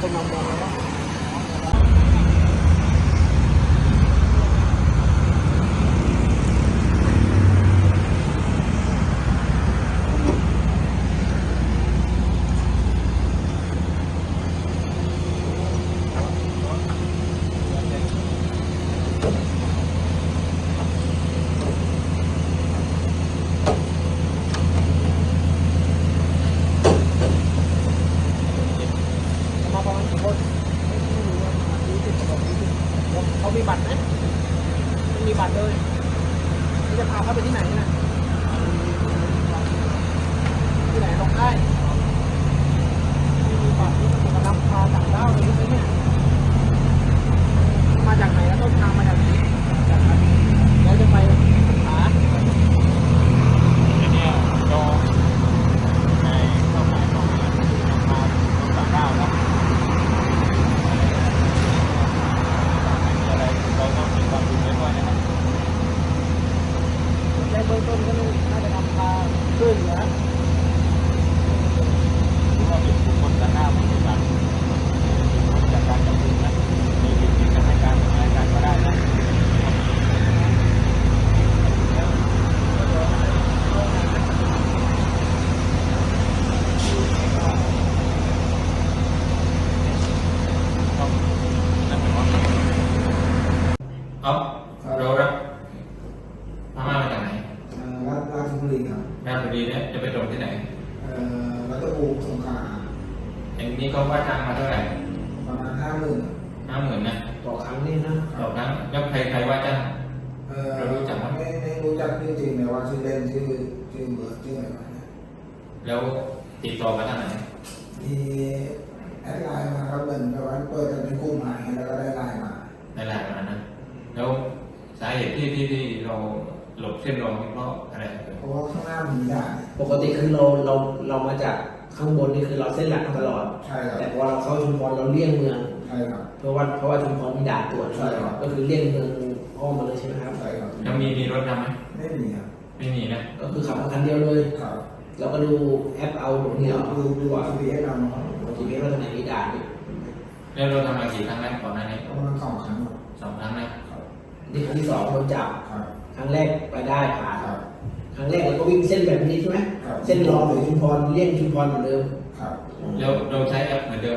คนมามองแล้วว่า มาประมาณกี่คนไม่รู้ว่ายี่สิบกว่ายี่สิบเขา มีบัตรไหมไม่มีบัตรเลยนี่จะพาเขาไปที่ไหนนะที่ไหนลงได้ไม่มีบัตรนี่มันจะนำพาต่างด้าวเลยใช่ไหมเนี่ยมาจากไหนแล้วต้นทางมาจากไหนจากไหนแล้วจะไปหา เนี่ยจองในเข้าขายของเนี่ยมาต่างด้าวนะอะไรเราต้องมีความรู้ไว้ด้วยนะครับ ใน เบื้องต้นก็น่าจะนำพาช่วยเหลือที่ว่าเป็นบุคคลต่างด้าไม่ใช่การจากการจับกุมนะมีสิทธิ์จะให้การดำเนินการก็ได้นะเอาเรารับพม่ามาจากไหน เอ่อรัฐราช บุรีครับราชบุรีเนี่ยจะไปตรงที่ไหนเอ่อรัฐภูมิสงขลาอย่างนี้เขาว่าจ้างมาเท่าไหร่ประมาณห้าหมื่นห้าหมื่นนะต่อครั้งนี่นะต่อครั้งแล้วใครใครว่าจ้างเอ่อเรารู้จักไหมไม่ไม่รู้จักชื่อจริงแต่ว่าชื่อเล่นชื่อชื่อเบิร์ดชื่ออะไรมาเนี่ยแล้วติดต่อมาทางไหน มีแอดไลน์มาครับเหมือนแบบว่าเปิดกันเป็นกลุ่มมาอย่างเงี้ยแล้วก็ได้ไลน์มา ในไลน์มานะแล้วสาเหตุที่ที่ที่เรา หลบเส้นรองนี่เพราะอะไรเพราะว่าข้างหน้ามีด่านปกติคือเราเราเรามาจากข้างบนนี่คือเราเส้นหลักมาตลอด ใช่ครับแต่พอเราเข้าชุมพรเราเลี่ยงเมือง ใช่ครับ เพราะว่าเพราะว่าชุมพรมีด่านตรวจใช่ครับ ก็คือเลี่ยงเมืองอ้อมมาเลยใช่ไหมครับ ใช่ครับแล้วมีมีรถนำไหมไม่มีครับไม่มีนะก็คือขับมาคันเดียวเลย ครับเราก็ดูแอปเอาตรงนี้เดี๋ยวเอาดูดูว่าทีวีให้เราเนาะทีนี้ว่าตรงไหนมีด่านนี่แล้วเราทำมากี่ครั้งแล้วก่อนหน้านี้ประมาณสองครั้งครับสองครั้งนะครับนี่ครั้งที่สองโดนจับครับ ครั้งแรกไปได้ผ่านครับ ครั้งแรกเราก็วิ่งเส้นแบบนี้ใช่ไหมครับ เส้นรองหรือชุมพรเลี่ยงชุมพรเหมือนเดิม ครับแล้วเราใช้แอปเหมือนเดิม